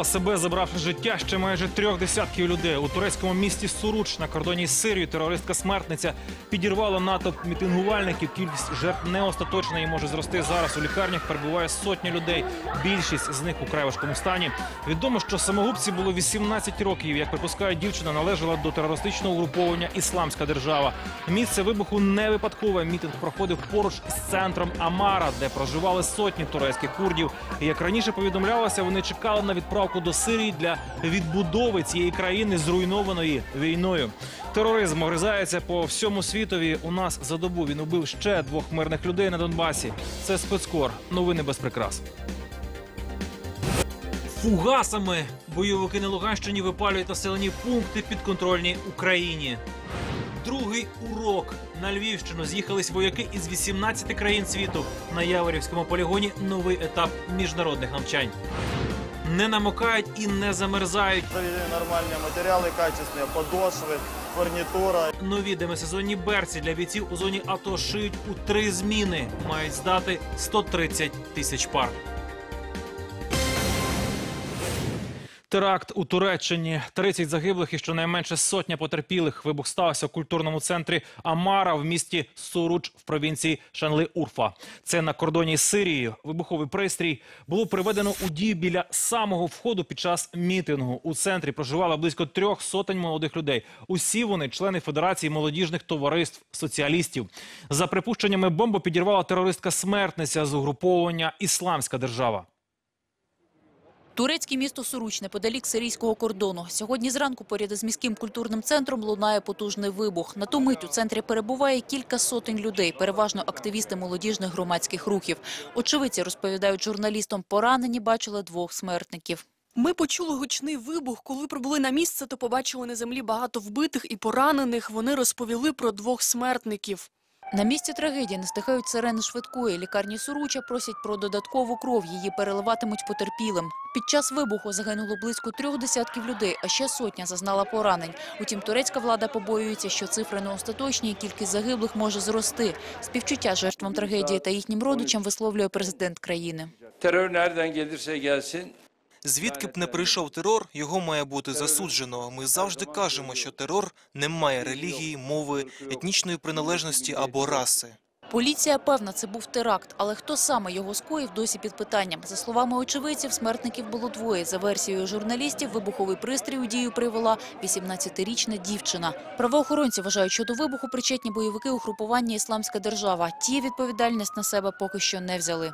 Вбила себе, забравши життя ще майже трьох десятків людей. У турецькому місті Суруч на кордоні з Сирією терористка смертниця підірвала натовп мітингувальників. Кількість жертв не остаточна і може зрости зараз. У лікарнях перебуває сотня людей. Більшість з них у край важкому стані. Відомо, що самогубці було 18 років. Як припускає дівчина, належала до терористичного угруповання Ісламська держава. Місце вибуху не випадкове. Мітинг проходив поруч з центром Амара, де проживали сотні турецьких курдів. Як раніше повідомлялося, вони чекали на відправку до Сирії для відбудови цієї країни, зруйнованої війною. Тероризм огризається по всьому світові. У нас за добу він убив ще двох мирних людей на Донбасі. Це спецкор. Новини без прикрас. Фугасами бойовики на Луганщині випалюють населені пункти підконтрольні Україні. Другий урок на Львівщину з'їхались вояки із 18 країн світу. На Яворівському полігоні новий етап міжнародних навчань Не намокають і не замерзають. Завезли нормальные материалы, качественные подошвы, фурнитура. Нові демисезонні берці для бійців у зоні АТО шиють у три зміни. Мають здати 130 тисяч пар. Теракт у Туреччині. 30 загиблих і щонайменше сотня потерпілих. Вибух стався у культурному центрі Амара в місті Суруч в провінції Шанли-Урфа. Це на кордоні з Сирією. Вибуховий пристрій було приведено у дію біля самого входу під час мітингу. У центрі проживало близько трьох сотень молодих людей. Усі вони члени Федерації молодіжних товариств соціалістів. За припущеннями бомбу підірвала терористка смертниця з угруповання Ісламська держава. Турецьке місто Суруч неподалік сирійського кордону. Сьогодні зранку поряд із міським культурним центром лунає потужний вибух. На ту мить у центрі перебуває кілька сотень людей, переважно активісти молодіжних громадських рухів. Очевидці розповідають журналістам, поранені бачили двох смертників. Ми почули гучний вибух. Коли прибули на місце, то побачили на землі багато вбитих і поранених. Вони розповіли про двох смертників. На місці трагедії не стихають сирени швидкої. Лікарні Суруча просять про додаткову кров. Її переливатимуть потерпілим. Під час вибуху загинуло близько трьох десятків людей, а ще сотня зазнала поранень. Утім, турецька влада побоюється, що цифри не остаточні і кількість загиблих може зрости. Співчуття жертвам трагедії та їхнім родичам висловлює президент країни. Gelsin Звідки б не прийшов терор, його має бути засуджено. Ми завжди кажемо, що терор не має релігії, мови, етнічної приналежності або раси. Поліція певна, це був теракт, але хто саме його скоїв, досі під питанням. За словами очевидців, смертників було двоє. За версією журналістів, вибуховий пристрій у дію привела 18-річна дівчина. Правоохоронці вважають, що до вибуху причетні бойовики угрупування «Ісламська держава». Ті відповідальність на себе поки що не взяли.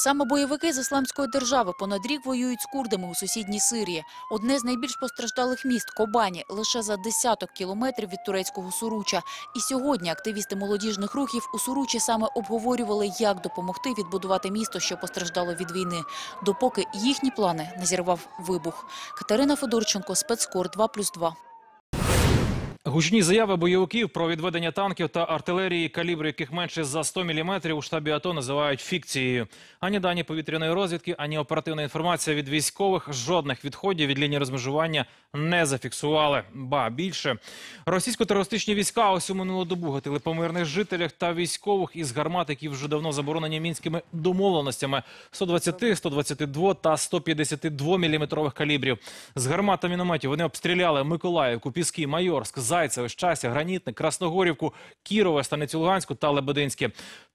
Саме бойовики з ісламської держави понад рік воюють з курдами у сусідній Сирії. Одне з найбільш постраждалих міст Кобані лише за десяток кілометрів від турецького Суруча. І сьогодні активісти молодіжних рухів у Суручі саме обговорювали, як допомогти відбудувати місто, що постраждало від війни, допоки їхні плани не зірвав вибух. Катерина Федорченко, спецкор 2+,2. Гучні заяви бойовиків про відведення танків та артилерії, калібри яких менше за 100 мм у штабі АТО називають фікцією. Ані дані повітряної розвідки, ані оперативна інформація від військових жодних відходів від лінії розмежування не зафіксували. Ба більше російсько-терористичні війська ось у минулу добу гатили по мирних жителях та військових із гармат, які вже давно заборонені мінськими домовленостями 120, 122 та 152 мм калібрів. З гармат та мінометів вони обстріляли Миколаївку, Піски, Майорськ, Зайцеве, Щастя, Гранітне, Красногорівку, Кірове, Станицю Луганську та Лебединське.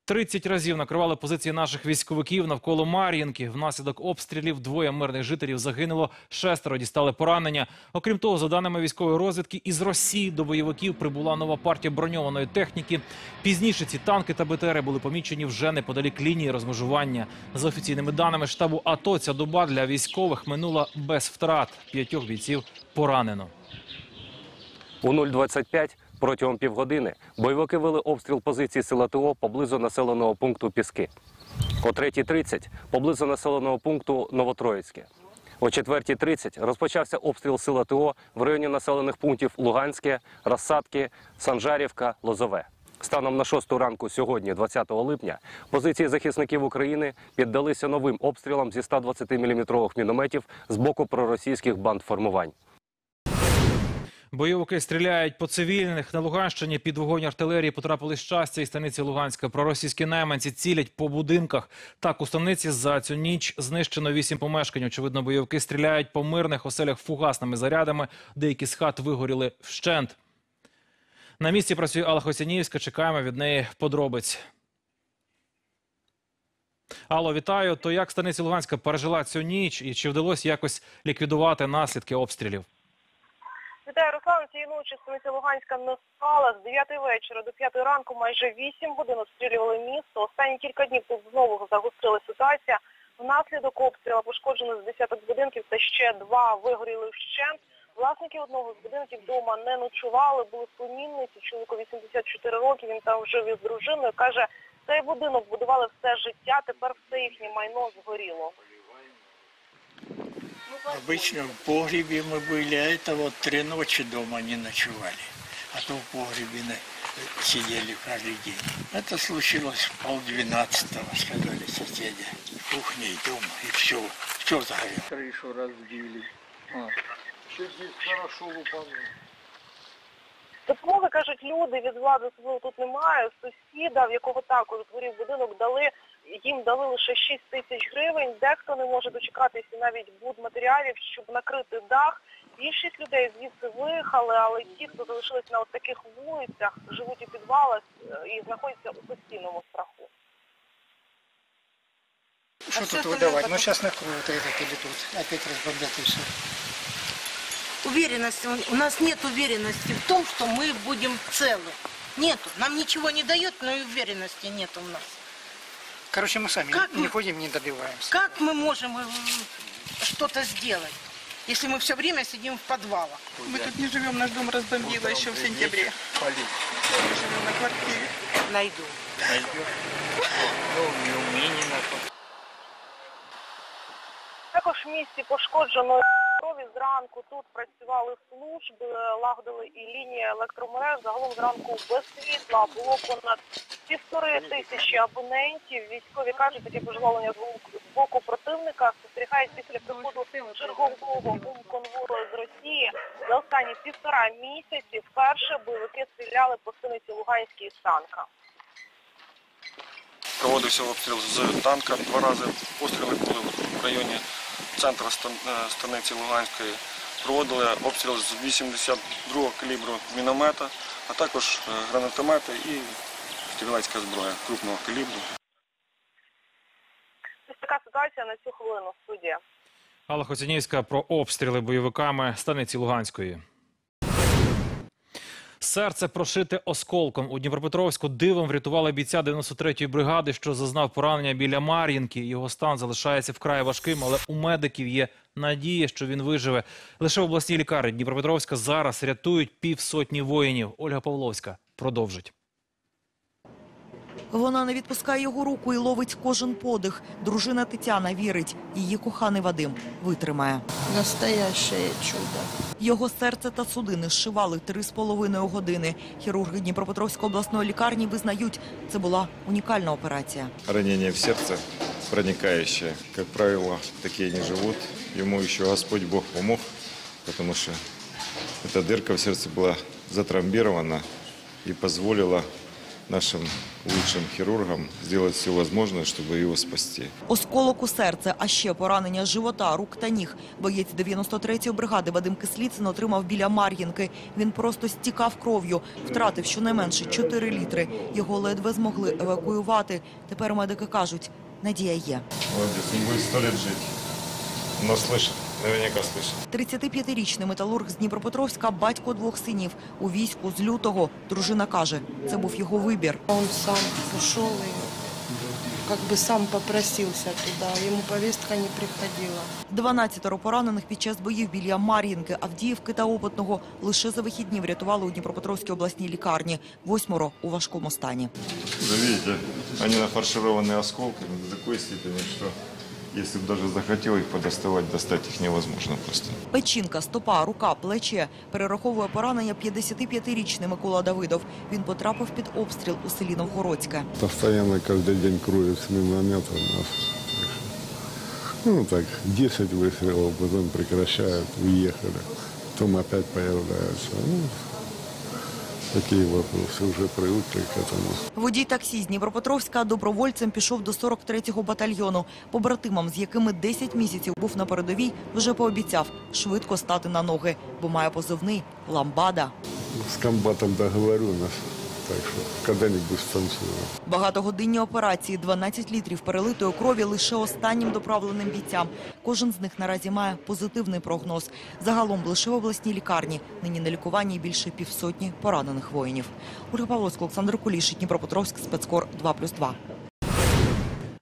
30 разів накривали позиції наших військовиків навколо Мар'їнки. Внаслідок обстрілів двоє мирних жителів загинуло, шестеро дістали поранення. Окрім того, за даними військової розвідки, із Росії до бойовиків прибула нова партія броньованої техніки. Пізніше ці танки та БТРи були помічені вже неподалік лінії розмежування. За офіційними даними штабу АТО, ця доба для військових минула без втрат. П'ятьох бійців поранено. У 0,25 протягом півгодини бойовики вели обстріл позицій сил АТО поблизу населеного пункту Піски. О 3.30 поблизу населеного пункту Новотроїцьке. О 4.30 розпочався обстріл сил АТО в районі населених пунктів Луганське, Розсадки, Санжарівка, Лозове. Станом на 6 ранку сьогодні, 20 липня, позиції захисників України піддалися новим обстрілам зі 120 мм мінометів з боку проросійських бандформувань. Бойовики стріляють по цивільних. На Луганщині під вогонь артилерії потрапили щастя і станиці Луганська. Проросійські найманці цілять по будинках. Так, у станиці за цю ніч знищено вісім помешкань. Очевидно, бойовики стріляють по мирних оселях фугасними зарядами. Деякі з хат вигоріли вщент. На місці працює Алла Хосянівська. Чекаємо від неї подробиць. Алло, вітаю. То як станиця Луганська пережила цю ніч і чи вдалося якось ліквідувати наслідки обстрілів? Вітаю, Руслан. Цієї ночі станиця Луганська не спала. З 9 вечора до 5 ранку майже 8 годин обстрілювали місто. Останні кілька днів тут знову загострила ситуація. Внаслідок обстрілу пошкоджено з десяток будинків та ще два вигоріли вщент. Власники одного з будинків вдома не ночували, були племінниці. Чоловіку 84 роки, він там жив із дружиною. Каже, цей будинок будували все життя, тепер все їхнє майно згоріло. Обычно в погребе мы были, а это вот три ночи дома не ночевали. А то в погребе на- сидели каждый день. Это случилось в полдвенадцатого, сказали соседи. Кухня и дом, и все. Все загорело. Крышу разбили. Допомоги, кажуть, люди від влади особливо тут немає. Сусіда, в якого також згорів будинок, дали їм дали лише 6 тисяч гривень. Дехто не може дочекатися навіть будматеріалів, щоб накрити дах. Більшість людей звідси виїхали, але ті, хто залишились на от таких вулицях, живуть у підвалах е, і знаходяться у постійному страху. Что тут выдавать? Ну сейчас накроют этот или тут. Опять разбомбят и все. Уверенности, у нас нет уверенности в том, что мы будем целы. Нету. Нам ничего не дает, но и уверенности нет у нас. Короче, мы сами Как не мы- ходим, не добиваемся. Как мы можем э, что-то сделать, если мы все время сидим в подвалах? Мы тут не живем, наш дом разбомбило еще в сентябре. Мы живем на квартире. Найду. Ну, не умение Також в місті пошкоджено крові зранку. Тут працювали служби, лагодили і лінії електромереж. Загалом зранку без світла було понад півтори тисячі абонентів. Військові кажуть, таке пожвалення з боку- противника спостерігають після приходу чергового гумконвою з Росії. За останні півтора місяці вперше бойовики стріляли по синиці Луганській з танка. Проводився обстріл з танка два рази. Постріли були в районі центру е, станиці Луганської. Проводили обстріл з 82-го калібру міномета, а також е, гранатомети і стрілецька зброя крупного калібру. Ось така ситуація на цю хвилину. Студія. Алла Хоцянівська про обстріли бойовиками станиці Луганської. Серце прошите осколком. У Дніпропетровську дивом врятували бійця 93-ї бригади, що зазнав поранення біля Мар'їнки. Його стан залишається вкрай важким, але у медиків є надія, що він виживе. Лише в обласній лікарні Дніпропетровська зараз рятують півсотні воїнів. Ольга Павловська продовжить. Вона не відпускає його руку і ловить кожен подих. Дружина Тетяна вірить, її коханий Вадим витримає. Настоящее чудо. Його серце та судини зшивали три з половиною години. Хірурги Дніпропетровської обласної лікарні визнають, це була унікальна операція. Ранение в сердце проникающее. Как правило, такие не живут. Ему еще Господь Бог помог, потому что эта дырка в сердце была затрамбирована и позволила нашим лучшим хирургам сделать все возможное, чтобы его спасти. Осколок у серце, а ще поранення живота, рук та ніг. Боєць 93-ї бригади Вадим Кисліцин отримав біля Мар'їнки. Він просто стікав кров'ю, втратив щонайменше 4 літри. Його ледве змогли евакуювати. Тепер медики кажуть, надія є. Молодец, он будет сто лет жить. Но слышит, наверняка слышит. 35-річний металург з Дніпропетровська, батько двох синів. У війську з лютого. Дружина каже, це був його вибір. Он сам ушел и как бы сам попросился туда. Ему повестка не приходила. 12 поранених під час боїв біля Мар'їнки, Авдіївки та Опитного лише за вихідні врятували у Дніпропетровській обласній лікарні. Восьмеро у важкому стані. Вы видите, они нафаршированы осколками до такой степени, что если бы даже захотел их подоставать, достать их невозможно просто. Печінка, стопа, рука, плече. Перераховує поранення 55-річний Микола Давидов. Він потрапив під обстріл у селі Новгородське. Постоянно каждый день кроют с минометом нас. Так что, Ну так, 10 выстрелов, потом прекращают, уехали. потом опять появляются. Ну, такие вопросы, уже привыкли к этому. Водій таксі з Дніпропетровська добровольцем пішов до 43-го батальйону. Побратимам, з якими 10 місяців був на передовій, вже пообіцяв швидко стати на ноги, бо має позивний «Ламбада». С комбатом договорю, так що коли-небудь станцую. Багатогодинні операції, 12 літрів перелитої крові лише останнім доправленим бійцям. Кожен з них наразі має позитивний прогноз. Загалом лише в обласній лікарні нині на лікуванні більше півсотні поранених воїнів. Ольга Павловська, Олександр Куліш, Дніпропетровськ, спецкор 2+,2.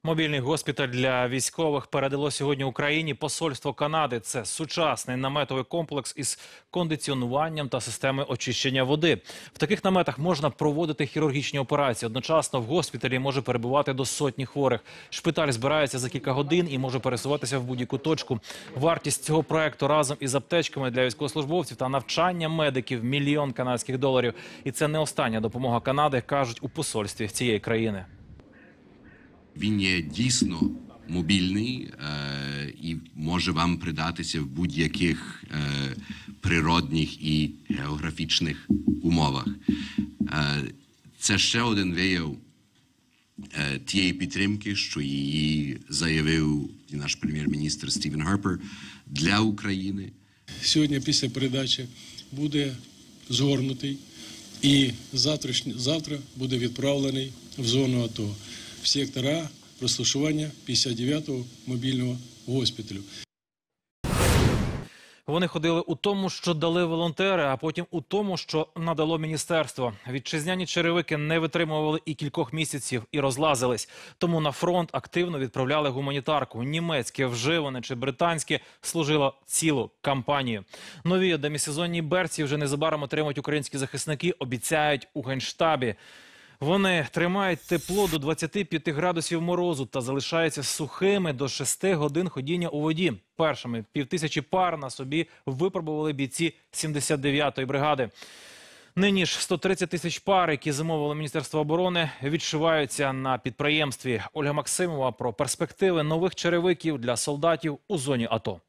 Мобільний госпіталь для військових передало сьогодні Україні посольство Канади. Це сучасний наметовий комплекс із кондиціонуванням та системи очищення води. В таких наметах можна проводити хірургічні операції. Одночасно в госпіталі може перебувати до сотні хворих. Шпиталь збирається за кілька годин і може пересуватися в будь-яку точку. Вартість цього проекту разом із аптечками для військовослужбовців та навчання медиків мільйон канадських доларів. І це не остання допомога Канади, кажуть у посольстві цієї країни. Він є дійсно мобільний е, і може вам придатися в будь-яких е, природних і географічних умовах. Е, це ще один вияв е, тієї підтримки, що її заявив і наш прем'єр-міністр Стівен Гарпер для України. Сьогодні після передачі буде згорнутий і завтра буде відправлений в зону АТО в сектора розташування 59-го мобільного госпіталю. Вони ходили у тому, що дали волонтери, а потім у тому, що надало міністерство. Вітчизняні черевики не витримували і кількох місяців і розлазились. Тому на фронт активно відправляли гуманітарку. Німецьке, вживане чи британське служило цілу кампанію. Нові демісезонні берці вже незабаром отримають українські захисники. Обіцяють у генштабі. Вони тримають тепло до 25 градусів морозу та залишаються сухими до 6 годин ходіння у воді. Першими півтисячі пар на собі випробували бійці 79-ї бригади. Нині ж 130 тисяч пар, які замовило Міністерство оборони, відшиваються на підприємстві. Ольга Максимова про перспективи нових черевиків для солдатів у зоні АТО.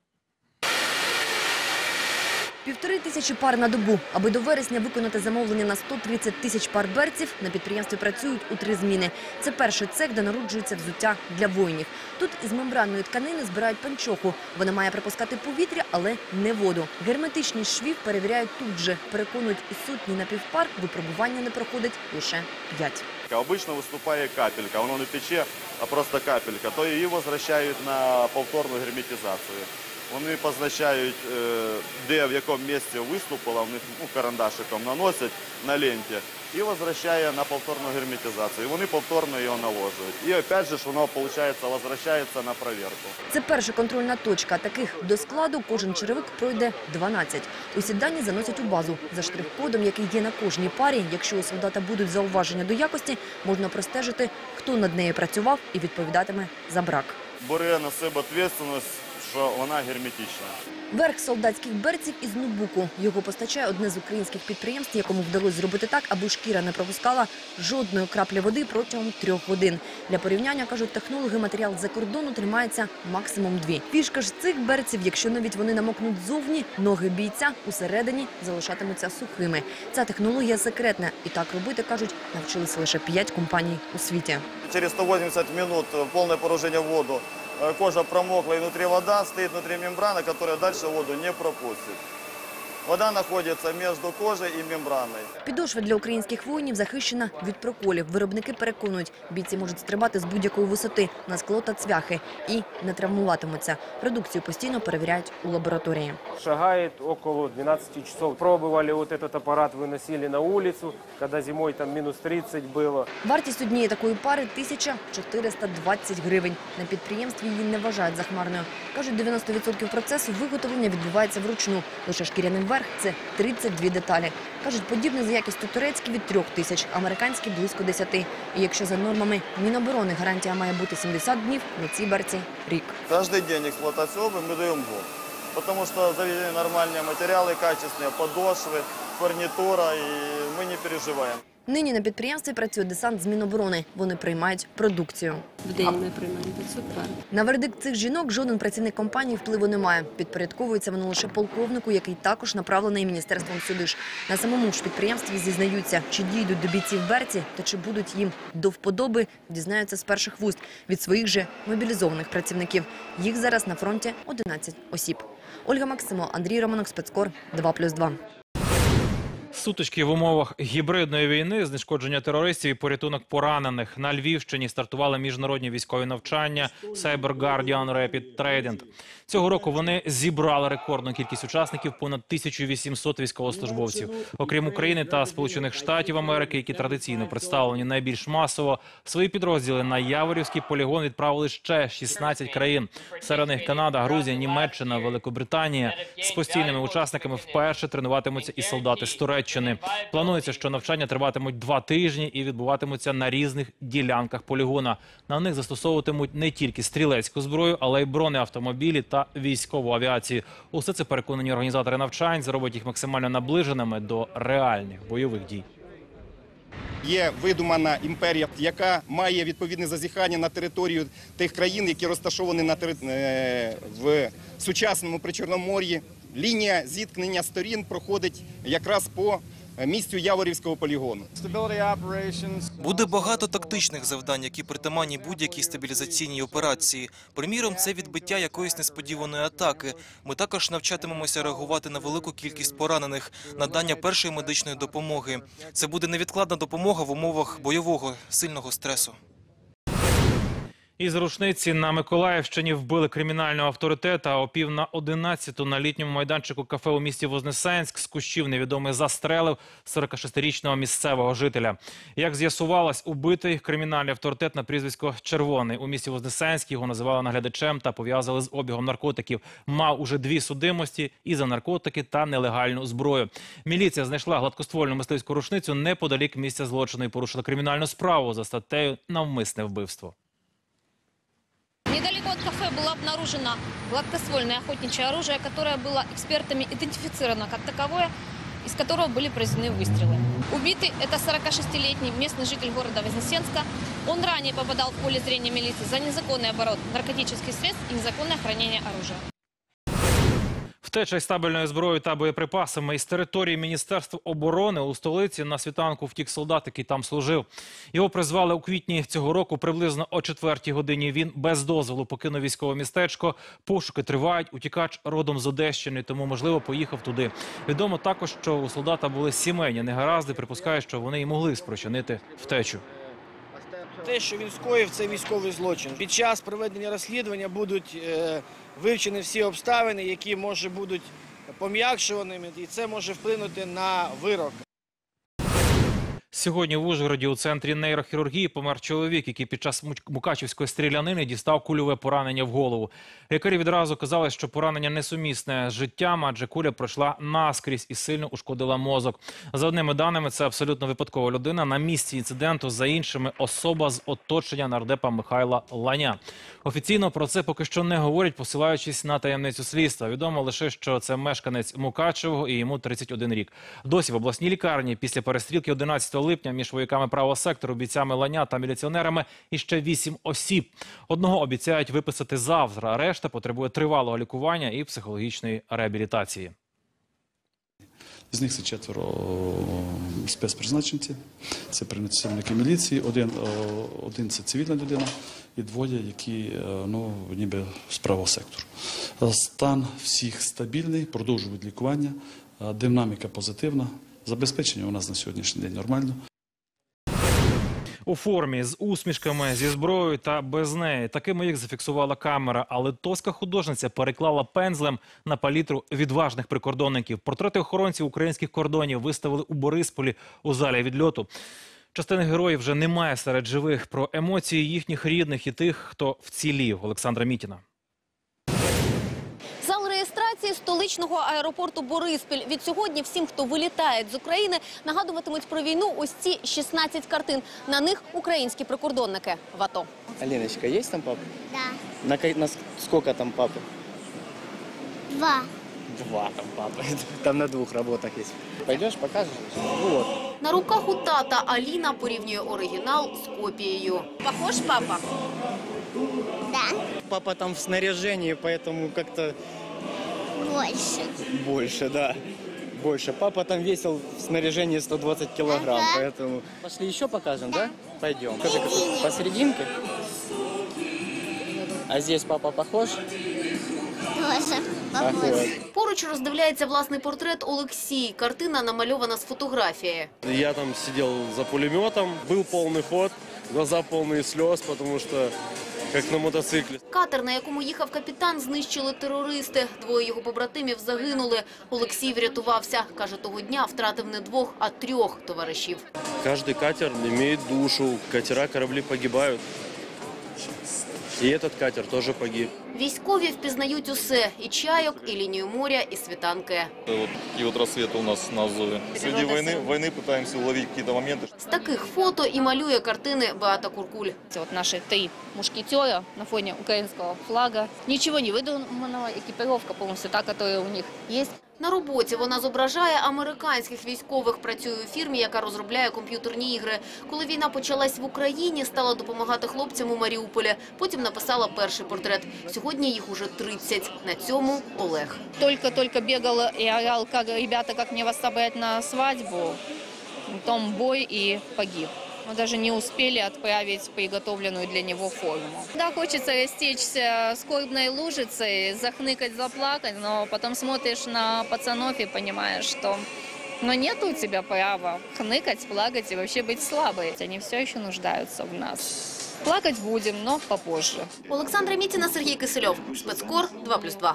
Півтори тисячі пар на добу. Аби до вересня виконати замовлення на 130 тисяч пар берців, на підприємстві працюють у три зміни. Це перший цех, де народжується взуття для воїнів. Тут із мембранної тканини збирають панчоху. Вона має пропускати повітря, але не воду. Герметичність швів перевіряють тут же. Переконують, із сотні напівпар випробування не проходить лише п'ять. Обычно выступает капелька, воно не тече, а просто капелька, то її возвращають на повторну герметизацію. Вони позначають, е, де в якому місці виступила, в них ну, карандашиком наносять на ленті і возвращає на повторну герметизацію. І вони повторно його наложують. І опять же ж воно виходить, возвращається на перевірку. Це перша контрольна точка. Таких до складу кожен черевик пройде 12. Усі дані заносять у базу. За штрих-кодом, який є на кожній парі, якщо у солдата будуть зауваження до якості, можна простежити, хто над нею працював і відповідатиме за брак. Бере на себе відповідальність, що вона герметична. Верх солдатських берців із ноутбуку. Його постачає одне з українських підприємств, якому вдалося зробити так, аби шкіра не пропускала жодної краплі води протягом трьох годин. Для порівняння, кажуть технологи, матеріал з-за кордону тримається максимум дві. Фішка ж цих берців, якщо навіть вони намокнуть зовні, ноги бійця усередині залишатимуться сухими. Ця технологія секретна. І так робити, кажуть, навчилися лише п'ять компаній у світі. Через 180 минут э, полное погружение в воду кожа промокла и внутри вода, стоит внутри мембрана, которая дальше воду не пропустит. Вода находится между кожей и мембраной. Підошва для українських воїнів захищена від проколів. Виробники переконують, бійці можуть стрибати з будь-якої висоти на скло та цвяхи і не травмуватимуться. Продукцію постійно перевіряють у лабораторії. Шагает около 12 часов. Пробовали вот этот аппарат, выносили на улицу, когда зимой там минус 30 было. Вартість однієї такої пари – 1420 гривень. На підприємстві її не вважають захмарною. Кажуть, 90% процесу виготовлення відбувається вручну. Лише шкіряний верх – це 32 деталі. Кажуть, подібне за якістю турецький від 3 тисяч, американський – близько 10. І якщо за нормами Міноборони гарантія має бути 70 днів, на цій берці – рік. Каждый день эксплуатации обуви мы даем год. Потому что заведены нормальные материалы, качественные подошвы, фурнитура, и мы не переживаем. Нині на підприємстві працює десант з Міноборони. Вони приймають продукцію. В день ми приймаємо супер. На вердикт цих жінок жоден працівник компанії впливу не має. Підпорядковується воно лише полковнику, який також направлений міністерством сюди ж. На самому ж підприємстві зізнаються, чи дійдуть до бійців Берці та чи будуть їм до вподоби, дізнаються з перших вуст від своїх же мобілізованих працівників. Їх зараз на фронті 11 осіб. Ольга Максимо, Андрій Романок, спецкор 2+,2. Сутички в умовах гібридної війни, знешкодження терористів і порятунок поранених на Львівщині стартували міжнародні військові навчання Cyber Guardian Rapid Trident. Цього року вони зібрали рекордну кількість учасників понад 1800 військовослужбовців. Окрім України та Сполучених Штатів Америки, які традиційно представлені найбільш масово, свої підрозділи на Яворівський полігон відправили ще 16 країн. Серед них Канада, Грузія, Німеччина, Великобританія. З постійними учасниками вперше тренуватимуться і солдати з Туреччини. Планується, що навчання триватимуть два тижні і відбуватимуться на різних ділянках полігона. На них застосовуватимуть не тільки стрілецьку зброю, але й бронеавтомобілі та військову авіацію. Усе це переконані організатори навчань зробить їх максимально наближеними до реальних бойових дій. Є видумана імперія, яка має відповідне зазіхання на територію тих країн, які розташовані на тери- е, в сучасному Причорномор'ї. Лінія зіткнення сторін проходить якраз по е, місцю Яворівського полігону. Буде багато тактичних завдань, які притаманні будь-якій стабілізаційній операції. Приміром, це відбиття якоїсь несподіваної атаки. Ми також навчатимемося реагувати на велику кількість поранених, надання першої медичної допомоги. Це буде невідкладна допомога в умовах бойового сильного стресу. Із рушниці на Миколаївщині вбили кримінального авторитета. О пів на одинадцяту на літньому майданчику кафе у місті Вознесенськ з кущів невідомий застрелив 46-річного місцевого жителя. Як з'ясувалось, убитий кримінальний авторитет на прізвисько Червоний у місті Вознесенськ його називали наглядачем та пов'язали з обігом наркотиків. Мав уже дві судимості і за наркотики та нелегальну зброю. Міліція знайшла гладкоствольну мисливську рушницю неподалік місця злочину і порушила кримінальну справу за статтею навмисне вбивство. От кафе было обнаружено гладкоствольное охотничье оружие, которое было экспертами идентифицировано как таковое, из которого были произведены выстрелы. Убитый – это 46-летний местный житель города Вознесенска. Он ранее попадал в поле зрения милиции за незаконный оборот наркотических средств и незаконное хранение оружия. Втеча із табельною зброєю та боєприпасами із території Міністерства оборони у столиці на світанку втік солдат, який там служив. Його призвали у квітні цього року. Приблизно о четвертій годині він без дозволу покинув військове містечко. Пошуки тривають. Утікач родом з Одещини, тому можливо поїхав туди. Відомо також, що у солдата були сімейні негаразди. Припускає, що вони й могли спричинити втечу. Те, що він скоїв, це військовий злочин. Під час проведення розслідування будуть е, вивчені всі обставини, які може будуть пом'якшуваними, і це може вплинути на вирок. Сьогодні в Ужгороді у центрі нейрохірургії помер чоловік, який під час Мукачівської стрілянини дістав кульове поранення в голову. Лікарі відразу казали, що поранення несумісне з життям, адже куля пройшла наскрізь і сильно ушкодила мозок. За одними даними, це абсолютно випадкова людина. На місці інциденту, за іншими, особа з оточення нардепа Михайла Ланя. Офіційно про це поки що не говорять, посилаючись на таємницю слідства. Відомо лише, що це мешканець Мукачевого і йому 31 рік. Досі в обласній лікарні після перестрілки 11 липня між вояками правого сектору, бійцями Ланя та міліціонерами іще 8 осіб. Одного обіцяють виписати завтра, а решта потребує тривалого лікування і психологічної реабілітації. З них це четверо о, спецпризначенці, це працівники міліції, один, один це цивільна людина і двоє, які е, ну, ніби з правого сектору. Е, Стан всіх стабільний, продовжують лікування, е, динаміка позитивна, забезпечення у нас на сьогоднішній день нормально. У формі з усмішками, зі зброєю та без неї. Такими їх зафіксувала камера. А литовська художниця переклала пензлем на палітру відважних прикордонників. Портрети охоронців українських кордонів виставили у Борисполі у залі відльоту. Частини героїв вже немає серед живих. Про емоції їхніх рідних і тих, хто вцілів. Олександра Мітіна. Столичного аеропорту Бориспіль. Від сьогодні всім, хто вилітає з України, нагадуватимуть про війну ось ці 16 картин. На них українські прикордонники в АТО. Аленочка, є там папа? Да. На, на с- там папы? Два. Два там папа. Там на двух работах есть. Пойдешь, покажешь? Вот. На руках у тата Аліна порівнює оригінал з копією. Похож папа? Папа там в снаряжении, поэтому как-то Больше. больше, да. Больше. Папа там весил в снаряжении 120 килограмм, Ага. поэтому... Пошли еще покажем, да? Пойдем. Скажи, какой? Посерединке? А здесь папа похож? Тоже. Похож. Поруч роздивляється власний портрет Олексій. Картина намальована з фотографії. Я там сидел за пулеметом, был полный ход, глаза полные слез, потому что как на мотоциклі. Катер, на якому їхав капітан, знищили терористи. Двоє його побратимів загинули. Олексій врятувався. Каже, того дня втратив не двох, а трьох товаришів. Кожен катер має душу, катера, кораблі погибают. И этот катер тоже погиб. Військові впізнають усе – і чайок, і лінію моря, і світанки. Вот такие вот рассветы у нас на Азове. Среди войны, войны пытаемся уловить какие-то моменты. З таких фото і малює картини Беата Куркуль. Вот наши три мушкетера на фоне украинского флага. Ничего не выдуманного, экипировка полностью та, которая у них есть. На роботі вона зображає американських військових, працює у фірмі, яка розробляє комп'ютерні ігри. Коли війна почалась в Україні, стала допомагати хлопцям у Маріуполі. Потім написала перший портрет. Сьогодні їх уже 30. На цьому Олег. Только-только бегал и орал, как ребята, как мне вас на свадьбу. Потом бой и погиб. Мы даже не успели отправить приготовленную для него форму. Да, хочется растечься скорбной лужицей, захныкать, заплакать, но потом смотришь на пацанов и понимаешь, что но нет у тебя права хныкать, плакать и вообще быть слабой. Они все еще нуждаются в нас. Плакать будем, но попозже. Олександра Мітіна, Сергій Кисельов. Спецкор 2+,2.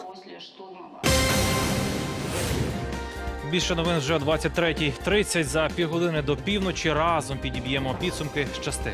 Більше новин вже о 23.30 за півгодини до півночі. Разом підіб'ємо підсумки. Щасти.